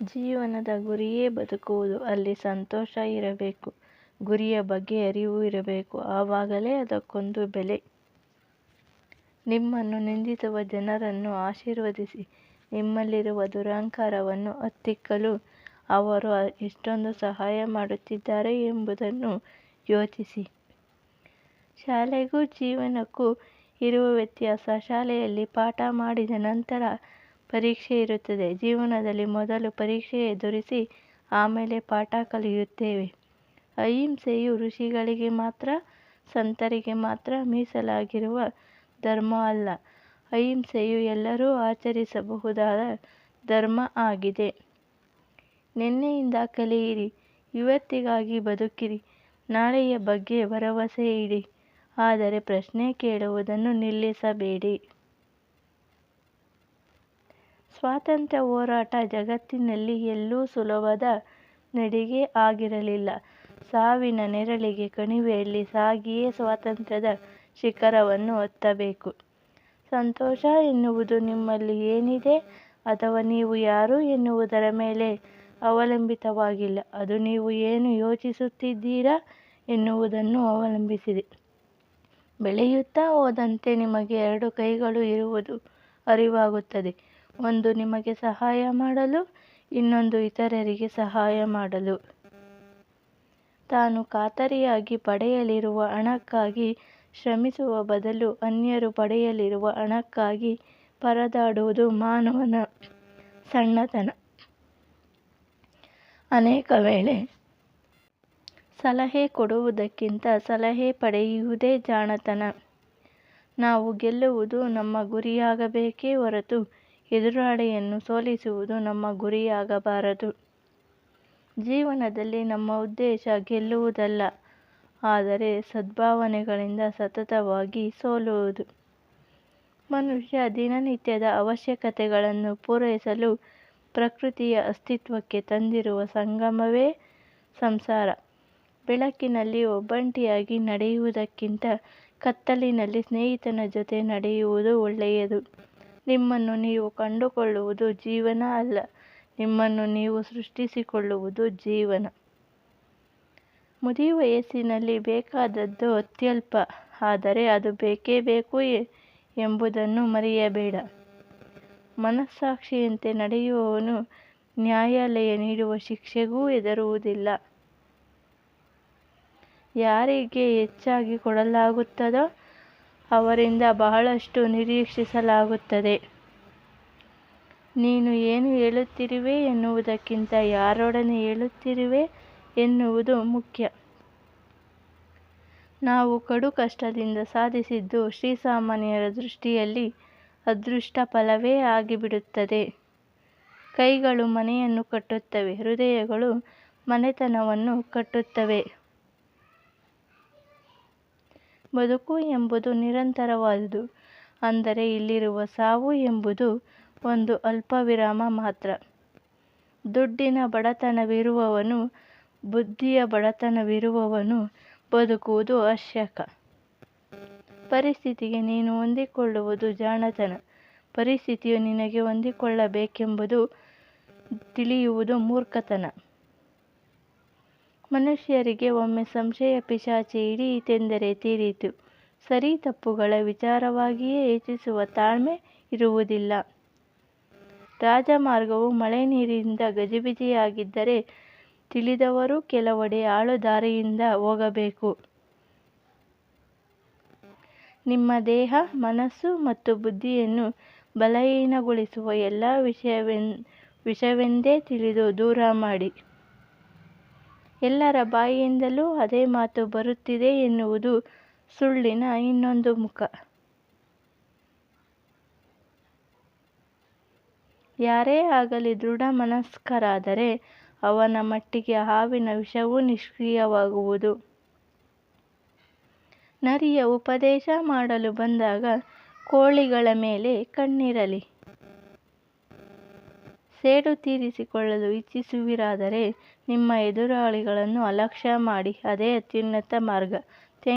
ಜೀವನದ ಗುರಿಯೇ ಬದುಕುವುದು. ಅಲ್ಲಿ ಸಂತೋಷ ಇರಬೇಕು. ಗುರಿಯ ಬಗ್ಗೆ ಅರಿವು ಇರಬೇಕು. ಆವಾಗಲೇ ಅದಕ್ಕೊಂದು ಬೆಲೆ. ನಿಮ್ಮನ್ನು ನಿಂದಿಸುವ ಜನರನ್ನು ಆಶೀರ್ವದಿಸಿ. ನಿಮ್ಮಲ್ಲಿರುವ ದುರಹಂಕಾರವನ್ನು ಹತ್ತಿಕ್ಕಲು ಅವರು ಎಷ್ಟೊಂದು ಸಹಾಯ ಮಾಡುತ್ತಿದ್ದಾರೆ ಎಂಬುದನ್ನು ಯೋಚಿಸಿ. ಶಾಲೆಗೂ ಜೀವನಕ್ಕೂ ಇರುವ ವ್ಯತ್ಯಾಸ ಶಾಲೆಯಲ್ಲಿ ಪಾಠ ಮಾಡಿದ ನಂತರ ಪರೀಕ್ಷೆ ಇರುತ್ತದೆ. ಜೀವನದಲ್ಲಿ ಮೊದಲು ಪರೀಕ್ಷೆ ಎದುರಿಸಿ ಆಮೇಲೆ ಪಾಠ ಕಲಿಯುತ್ತೇವೆ. ಅಹಿಂಸೆಯು ಋಷಿಗಳಿಗೆ ಮಾತ್ರ, ಸಂತರಿಗೆ ಮಾತ್ರ ಮೀಸಲಾಗಿರುವ ಧರ್ಮ ಅಲ್ಲ. ಅಹಿಂಸೆಯು ಎಲ್ಲರೂ ಆಚರಿಸಬಹುದಾದ ಧರ್ಮ ಆಗಿದೆ. ನಿನ್ನೆಯಿಂದ ಕಲಿಯಿರಿ. ಇವತ್ತಿಗಾಗಿ ಬದುಕಿರಿ. ನಾಳೆಯ ಬಗ್ಗೆ ಭರವಸೆ ಇಡಿ. ಆದರೆ ಪ್ರಶ್ನೆ ಕೇಳುವುದನ್ನು ನಿಲ್ಲಿಸಬೇಡಿ. ಸ್ವಾತಂತ್ರ್ಯ ಹೋರಾಟ ಜಗತ್ತಿನಲ್ಲಿ ಎಲ್ಲೂ ಸುಲಭದ ನಡಿಗೆ ಆಗಿರಲಿಲ್ಲ. ಸಾವಿನ ನೆರಳಿಗೆ ಕಣಿವೆಯಲ್ಲಿ ಸಾಗಿಯೇ ಸ್ವಾತಂತ್ರ್ಯದ ಶಿಖರವನ್ನು ಹತ್ತಬೇಕು. ಸಂತೋಷ ಎನ್ನುವುದು ನಿಮ್ಮಲ್ಲಿ ಏನಿದೆ ಅಥವಾ ನೀವು ಯಾರು ಎನ್ನುವುದರ ಮೇಲೆ ಅವಲಂಬಿತವಾಗಿಲ್ಲ. ಅದು ನೀವು ಏನು ಯೋಚಿಸುತ್ತಿದ್ದೀರಾ ಎನ್ನುವುದನ್ನು ಅವಲಂಬಿಸಿದೆ. ಬೆಳೆಯುತ್ತಾ ಹೋದಂತೆ ನಿಮಗೆ ಎರಡು ಕೈಗಳು ಇರುವುದು ಅರಿವಾಗುತ್ತದೆ. ಒಂದು ನಿಮಗೆ ಸಹಾಯ ಮಾಡಲು, ಇನ್ನೊಂದು ಇತರರಿಗೆ ಸಹಾಯ ಮಾಡಲು. ತಾನು ಖಾತರಿಯಾಗಿ ಪಡೆಯಲಿರುವ ಹಣಕ್ಕಾಗಿ ಶ್ರಮಿಸುವ ಬದಲು ಅನ್ಯರು ಪಡೆಯಲಿರುವ ಹಣಕ್ಕಾಗಿ ಪರದಾಡುವುದು ಮಾನವನ ಸಣ್ಣತನ. ಅನೇಕ ವೇಳೆ ಸಲಹೆ ಕೊಡುವುದಕ್ಕಿಂತ ಸಲಹೆ ಪಡೆಯುವುದೇ ಜಾಣತನ. ನಾವು ಗೆಲ್ಲುವುದು ನಮ್ಮ ಗುರಿಯಾಗಬೇಕೇ ಹೊರತು ಎದುರಾಳಿಯನ್ನು ಸೋಲಿಸುವುದು ನಮ್ಮ ಗುರಿಯಾಗಬಾರದು. ಜೀವನದಲ್ಲಿ ನಮ್ಮ ಉದ್ದೇಶ ಗೆಲ್ಲುವುದಲ್ಲ, ಆದರೆ ಸದ್ಭಾವನೆಗಳಿಂದ ಸತತವಾಗಿ ಸೋಲುವುದು. ಮನುಷ್ಯ ದಿನನಿತ್ಯದ ಅವಶ್ಯಕತೆಗಳನ್ನು ಪೂರೈಸಲು ಪ್ರಕೃತಿಯ ಅಸ್ತಿತ್ವಕ್ಕೆ ತಂದಿರುವ ಸಂಗಮವೇ ಸಂಸಾರ. ಬೆಳಕಿನಲ್ಲಿ ಒಬ್ಬಂಟಿಯಾಗಿ ನಡೆಯುವುದಕ್ಕಿಂತ ಕತ್ತಲಿನಲ್ಲಿ ಸ್ನೇಹಿತನ ಜೊತೆ ನಡೆಯುವುದು ಒಳ್ಳೆಯದು. ನಿಮ್ಮನ್ನು ನೀವು ಕಂಡುಕೊಳ್ಳುವುದು ಜೀವನ ಅಲ್ಲ. ನಿಮ್ಮನ್ನು ನೀವು ಸೃಷ್ಟಿಸಿಕೊಳ್ಳುವುದು ಜೀವನ. ಮುದಿವಯಸ್ಸಿನಲ್ಲಿ ಬೇಕಾದದ್ದು ಅತ್ಯಲ್ಪ. ಆದರೆ ಅದು ಬೇಕೇ ಬೇಕು ಎಂಬುದನ್ನು ಮರೆಯಬೇಡ. ಮನಸ್ಸಾಕ್ಷಿಯಂತೆ ನಡೆಯುವವನು ನ್ಯಾಯಾಲಯ ನೀಡುವ ಶಿಕ್ಷೆಗೂ ಹೆದರುವುದಿಲ್ಲ. ಯಾರಿಗೆ ಹೆಚ್ಚಾಗಿ ಕೊಡಲಾಗುತ್ತದೋ ಅವರಿಂದ ಬಹಳಷ್ಟು ನಿರೀಕ್ಷಿಸಲಾಗುತ್ತದೆ. ನೀನು ಏನು ಹೇಳುತ್ತಿರುವೆ ಎನ್ನುವುದಕ್ಕಿಂತ ಯಾರೊಡನೆ ಹೇಳುತ್ತಿರುವೆ ಎನ್ನುವುದು ಮುಖ್ಯ. ನಾವು ಕಡು ಕಷ್ಟದಿಂದ ಸಾಧಿಸಿದ್ದು ಶ್ರೀಸಾಮಾನ್ಯರ ದೃಷ್ಟಿಯಲ್ಲಿ ಅದೃಷ್ಟ ಫಲವೇ ಆಗಿಬಿಡುತ್ತದೆ. ಕೈಗಳು ಮನೆಯನ್ನು ಕಟ್ಟುತ್ತವೆ. ಹೃದಯಗಳು ಮನೆತನವನ್ನು ಕಟ್ಟುತ್ತವೆ. ಬದುಕು ಎಂಬುದು ನಿರಂತರವಾದುದು. ಅಂದರೆ ಇಲ್ಲಿರುವ ಸಾವು ಎಂಬುದು ಒಂದು ಅಲ್ಪವಿರಾಮ ಮಾತ್ರ. ದುಡ್ಡಿನ ಬಡತನವಿರುವವನು, ಬುದ್ಧಿಯ ಬಡತನವಿರುವವನು ಬದುಕುವುದು ಅವಶ್ಯಕ. ಪರಿಸ್ಥಿತಿಗೆ ನೀನು ಹೊಂದಿಕೊಳ್ಳುವುದು ಜಾಣತನ. ಪರಿಸ್ಥಿತಿಯು ನಿನಗೆ ಹೊಂದಿಕೊಳ್ಳಬೇಕೆಂಬುದು ತಿಳಿಯುವುದು ಮೂರ್ಖತನ. ಮನುಷ್ಯರಿಗೆ ಒಮ್ಮೆ ಸಂಶಯ ಪಿಶಾಚಿ ಹಿಡಿಯಿತೆಂದರೆ ತೀರಿತು. ಸರಿ ತಪ್ಪುಗಳ ವಿಚಾರವಾಗಿಯೇ ಯೋಚಿಸುವ ತಾಳ್ಮೆ ಇರುವುದಿಲ್ಲ. ರಾಜಮಾರ್ಗವು ಮಳೆ ನೀರಿನಿಂದ ಗಜಿಬಿಜಿಯಾಗಿದ್ದರೆ ತಿಳಿದವರು ಕೆಲವೆಡೆ ಆಳು ದಾರಿಯಿಂದ ಹೋಗಬೇಕು. ನಿಮ್ಮ ದೇಹ, ಮನಸ್ಸು ಮತ್ತು ಬುದ್ಧಿಯನ್ನು ಬಲಹೀನಗೊಳಿಸುವ ಎಲ್ಲ ವಿಷವೆಂದೇ ತಿಳಿದು ದೂರ ಮಾಡಿ. ಎಲ್ಲರ ಬಾಯಿಯಿಂದಲೂ ಅದೇ ಮಾತು ಬರುತ್ತಿದೆ ಎನ್ನುವುದು ಸುಳ್ಳಿನ ಇನ್ನೊಂದು ಮುಖ. ಯಾರೇ ಆಗಲಿ ದೃಢ ಮನಸ್ಕರಾದರೆ ಅವನ ಮಟ್ಟಿಗೆ ಹಾವಿನ ವಿಷವೂ ನಿಷ್ಕ್ರಿಯವಾಗುವುದು. ನರಿಯ ಉಪದೇಶ ಮಾಡಲು ಬಂದಾಗ ಕೋಳಿಗಳ ಮೇಲೆ ಕಣ್ಣಿರಲಿ. ಸೇಡು ತೀರಿಸಿಕೊಳ್ಳಲು ಇಚ್ಛಿಸುವಿರಾದರೆ ನಿಮ್ಮ ಎದುರಾಳಿಗಳನ್ನು ಅಲಕ್ಷ್ಯ ಮಾಡಿ. ಅದೇ ಅತ್ಯುನ್ನತ ಮಾರ್ಗ.